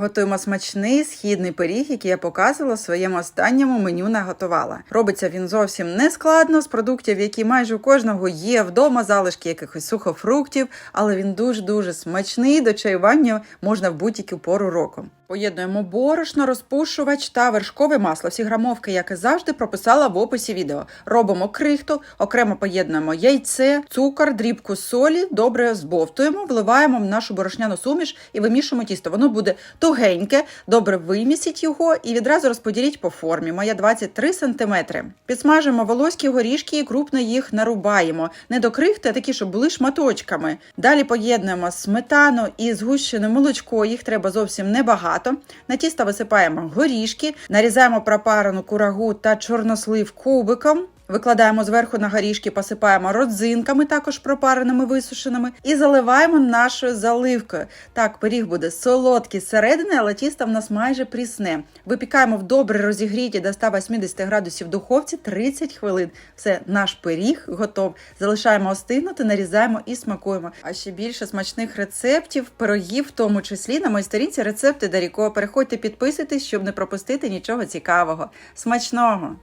Готуємо смачний східний пиріг, який я показувала в своєму останньому меню наготувала. Робиться він зовсім не складно з продуктів, які майже у кожного є вдома, залишки якихось сухофруктів, але він дуже дуже смачний. До чаювання можна в будь-яку пору року. Поєднуємо борошно, розпушувач та вершкове масло. Всі грамовки, як і завжди, прописала в описі відео. Робимо крихту, окремо поєднуємо яйце, цукор, дрібку солі, добре збовтуємо, вливаємо в нашу борошняну суміш і вимішуємо тісто. Воно буде тугеньке, добре вимісіть його і відразу розподіліть по формі. Моя 23 см. Підсмажуємо волоські горішки і крупно їх нарубаємо. Не до крихти, а такі, щоб були шматочками. Далі поєднуємо сметану і згущене молочко. Їх треба зовсім небагато. На тісто висипаємо горішки, нарізаємо пропарену курагу та чорнослив кубиком. Викладаємо зверху на горішки, посипаємо родзинками, також пропареними висушеними, і заливаємо нашою заливкою. Так, пиріг буде солодкий зсередини, але тісто в нас майже прісне. Випікаємо в добре розігріті до 180 градусів духовці 30 хвилин. Все, наш пиріг готов. Залишаємо остигнути, нарізаємо і смакуємо. А ще більше смачних рецептів, пирогів, в тому числі на моїй сторінці рецепти Даріко. Переходьте, підписуйтесь, щоб не пропустити нічого цікавого. Смачного!